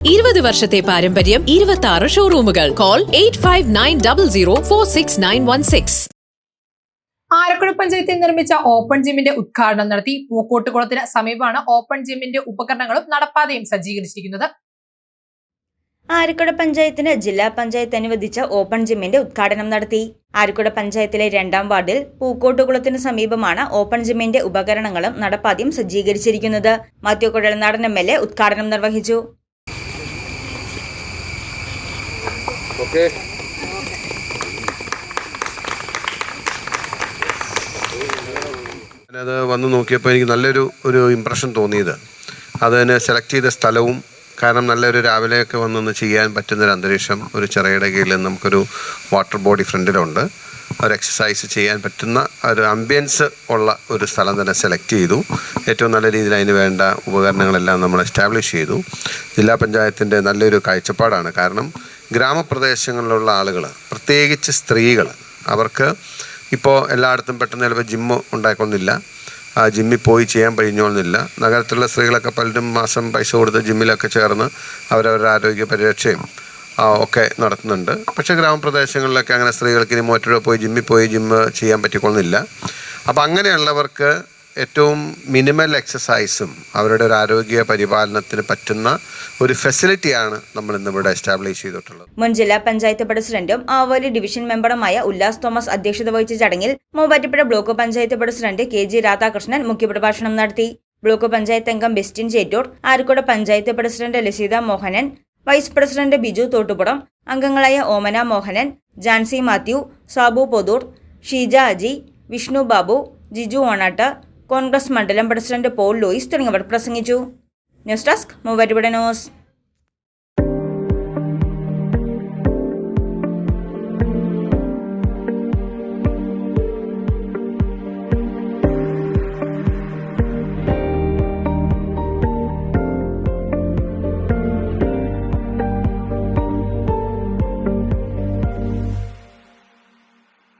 ഇരുപത് വർഷത്തെ പാരമ്പര്യം ഇരുപത്തി ആറ് ഷോറൂമുകൾ call eight five nine double zero four six nine one six Arakkuzha പഞ്ചായത്തിൽ നിർമ്മിച്ച ഓപ്പൺ ജിമ്മിന്റെ ഉദ്ഘാടനം നടത്തി പൂക്കോട്ടുകുളത്തിന് സമീപമാണ് ഓപ്പൺ ജിമ്മിന്റെ ഉപകരണങ്ങളും നടപ്പാതയും സജ്ജീകരിച്ചിരിക്കുന്നത്. ആരക്കുട പഞ്ചായത്തിന് ജില്ലാ പഞ്ചായത്ത് അനുവദിച്ച ഓപ്പൺ ജിമ്മിന്റെ ഉദ്ഘാടനം നടത്തി. ആരക്കുട പഞ്ചായത്തിലെ രണ്ടാം വാർഡിൽ പൂക്കോട്ടുകുളത്തിന് സമീപമാണ് ഓപ്പൺ ജിമ്മിന്റെ ഉപകരണങ്ങളും നടപ്പാതയും സജ്ജീകരിച്ചിരിക്കുന്നത്. Mathew Kuzhalnadan M L A ഉദ്ഘാടനം നിർവഹിച്ചു. ഓക്കെ ഞാനത് വന്ന് നോക്കിയപ്പോൾ എനിക്ക് നല്ലൊരു ഒരു ഇമ്പ്രഷൻ തോന്നിയത്. അതിന് സെലക്ട് ചെയ്ത സ്ഥലവും കാരണം നല്ലൊരു രാവിലെയൊക്കെ വന്നൊന്ന് ചെയ്യാൻ പറ്റുന്നൊരു അന്തരീക്ഷം ഒരു ചെറിയുടെ കീഴിൽ നമുക്കൊരു വാട്ടർ ബോഡി ഫ്രണ്ടിലുണ്ട്. ഒരു എക്സസൈസ് ചെയ്യാൻ പറ്റുന്ന ഒരു അംബിയൻസ് ഉള്ള ഒരു സ്ഥലം തന്നെ സെലക്ട് ചെയ്തു. ഏറ്റവും നല്ല രീതിയിൽ അതിന് വേണ്ട ഉപകരണങ്ങളെല്ലാം നമ്മൾ എസ്റ്റാബ്ലിഷ് ചെയ്തു. ജില്ലാ പഞ്ചായത്തിന്റെ നല്ലൊരു കാഴ്ചപ്പാടാണ്. കാരണം ഗ്രാമപ്രദേശങ്ങളിലുള്ള ആളുകൾ പ്രത്യേകിച്ച് സ്ത്രീകൾ അവർക്ക് ഇപ്പോൾ എല്ലായിടത്തും പെട്ടെന്ന് ചിലപ്പോൾ ജിമ്മ് ഉണ്ടായിക്കൊള്ളില്ല ആ ജിമ്മിൽ പോയി ചെയ്യാൻ കഴിഞ്ഞോളുന്നില്ല. നഗരത്തിലുള്ള സ്ത്രീകളൊക്കെ പലരും മാസം പൈസ കൊടുത്ത് ജിമ്മിലൊക്കെ ചേർന്ന് അവരവരുടെ ആരോഗ്യ പരിരക്ഷയും ഒക്കെ നടത്തുന്നുണ്ട്. പക്ഷേ ഗ്രാമപ്രദേശങ്ങളിലൊക്കെ അങ്ങനെ സ്ത്രീകൾക്ക് ഇനി മറ്റൊരു പോയി ജിമ്മിൽ പോയി ജിമ്മ് ചെയ്യാൻ പറ്റിക്കൊള്ളുന്നില്ല. അപ്പോൾ അങ്ങനെയുള്ളവർക്ക് ഏറ്റവും മിനിമൽ എക്സസൈസും അവരുടെ ഒരു ആരോഗ്യ പരിപാലനത്തിന് പറ്റുന്ന ഒരു ഫെസിലിറ്റിയാണ് നമ്മൾ ഇന്നിവിടെ എസ്റ്റാബ്ലിഷ് ചെയ്തിട്ടുള്ളത്. മുൻ ജില്ലാ പഞ്ചായത്ത് പ്രസിഡന്റും ആവോലി ഡിവിഷൻ മെമ്പറുമായ ഉല്ലാസ് തോമസ് അധ്യക്ഷത വഹിച്ച ചടങ്ങിൽ Muvattupuzha block panchayat president K G Radhakrishnan മുഖ്യപ്രഭാഷണം നടത്തി. ബ്ലോക്ക് പഞ്ചായത്ത് അംഗം Bestin Chettoor Arcot panchayat president Lasitha Mohanan vice president Biju Thottupuram അംഗങ്ങളായ ഓമന മോഹനൻ ജാൻസി മാത്യു സാബു പൊതൂർ ഷീജ അജി വിഷ്ണു ബാബു ജിജു ഓണാട്ട് കോൺഗ്രസ് മണ്ഡലം പ്രസിഡന്റ് പോൾ ലൂയിസ് തുടങ്ങിയവർ പ്രസംഗിച്ചു. News desk Muvattupuzha news.